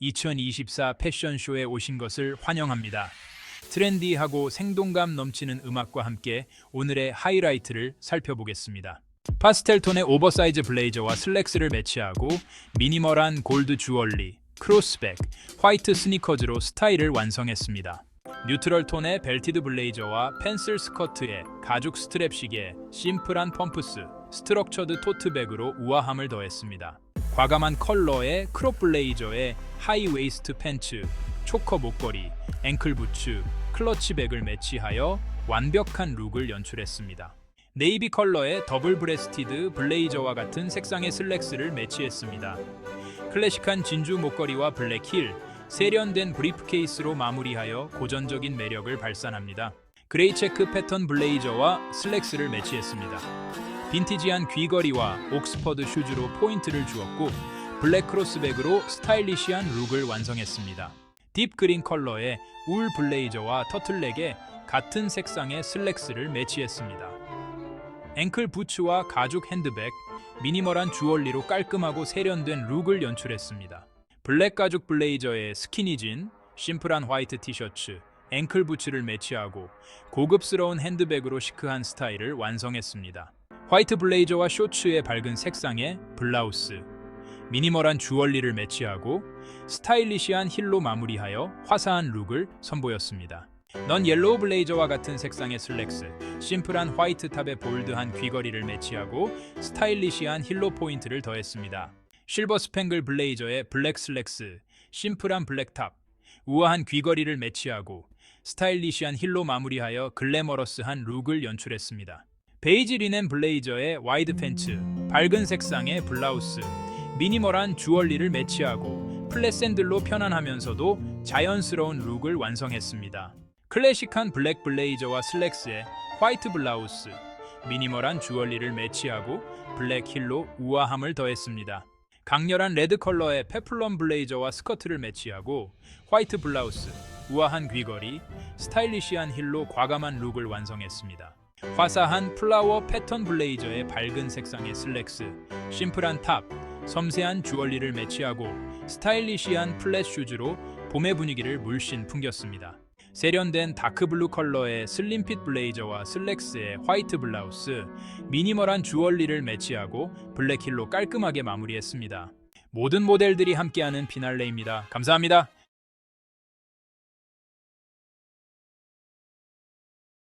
2024 패션쇼에 오신 것을 환영합니다. 트렌디하고 생동감 넘치는 음악과 함께 오늘의 하이라이트를 살펴보겠습니다. 파스텔 톤의 오버사이즈 블레이저와 슬랙스를 매치하고 미니멀한 골드 주얼리, 크로스백, 화이트 스니커즈로 스타일을 완성했습니다. 뉴트럴 톤의 벨티드 블레이저와 펜슬 스커트에 가죽 스트랩 시계, 심플한 펌프스, 스트럭처드 토트백으로 우아함을 더했습니다. 과감한 컬러의 크롭 블레이저에 하이 웨이스트 팬츠, 초커 목걸이, 앵클 부츠, 클러치 백을 매치하여 완벽한 룩을 연출했습니다. 네이비 컬러의 더블 브레스티드 블레이저와 같은 색상의 슬랙스를 매치했습니다. 클래식한 진주 목걸이와 블랙 힐, 세련된 브리프케이스로 마무리하여 고전적인 매력을 발산합니다. 그레이 체크 패턴 블레이저와 슬랙스를 매치했습니다. 빈티지한 귀걸이와 옥스퍼드 슈즈로 포인트를 주었고 블랙 크로스백으로 스타일리시한 룩을 완성했습니다. 딥 그린 컬러의 울 블레이저와 터틀넥에 같은 색상의 슬랙스를 매치했습니다. 앵클 부츠와 가죽 핸드백, 미니멀한 주얼리로 깔끔하고 세련된 룩을 연출했습니다. 블랙 가죽 블레이저에 스키니진, 심플한 화이트 티셔츠, 앵클 부츠를 매치하고 고급스러운 핸드백으로 시크한 스타일을 완성했습니다. 화이트 블레이저와 쇼츠의 밝은 색상의 블라우스, 미니멀한 주얼리를 매치하고 스타일리시한 힐로 마무리하여 화사한 룩을 선보였습니다. 넌 옐로우 블레이저와 같은 색상의 슬랙스, 심플한 화이트 탑에 볼드한 귀걸이를 매치하고 스타일리시한 힐로 포인트를 더했습니다. 실버 스팽글 블레이저에 블랙 슬랙스, 심플한 블랙 탑, 우아한 귀걸이를 매치하고 스타일리시한 힐로 마무리하여 글래머러스한 룩을 연출했습니다. 베이지 리넨 블레이저에 와이드 팬츠, 밝은 색상의 블라우스, 미니멀한 주얼리를 매치하고 플랫 샌들로 편안하면서도 자연스러운 룩을 완성했습니다. 클래식한 블랙 블레이저와 슬랙스에 화이트 블라우스, 미니멀한 주얼리를 매치하고 블랙 힐로 우아함을 더했습니다. 강렬한 레드 컬러의 페플럼 블레이저와 스커트를 매치하고 화이트 블라우스, 우아한 귀걸이, 스타일리시한 힐로 과감한 룩을 완성했습니다. 화사한 플라워 패턴 블레이저의 밝은 색상의 슬랙스, 심플한 탑, 섬세한 주얼리를 매치하고 스타일리시한 플랫 슈즈로 봄의 분위기를 물씬 풍겼습니다. 세련된 다크블루 컬러의 슬림핏 블레이저와 슬랙스의 화이트 블라우스, 미니멀한 주얼리를 매치하고 블랙 힐로 깔끔하게 마무리했습니다. 모든 모델들이 함께하는 피날레입니다. 감사합니다.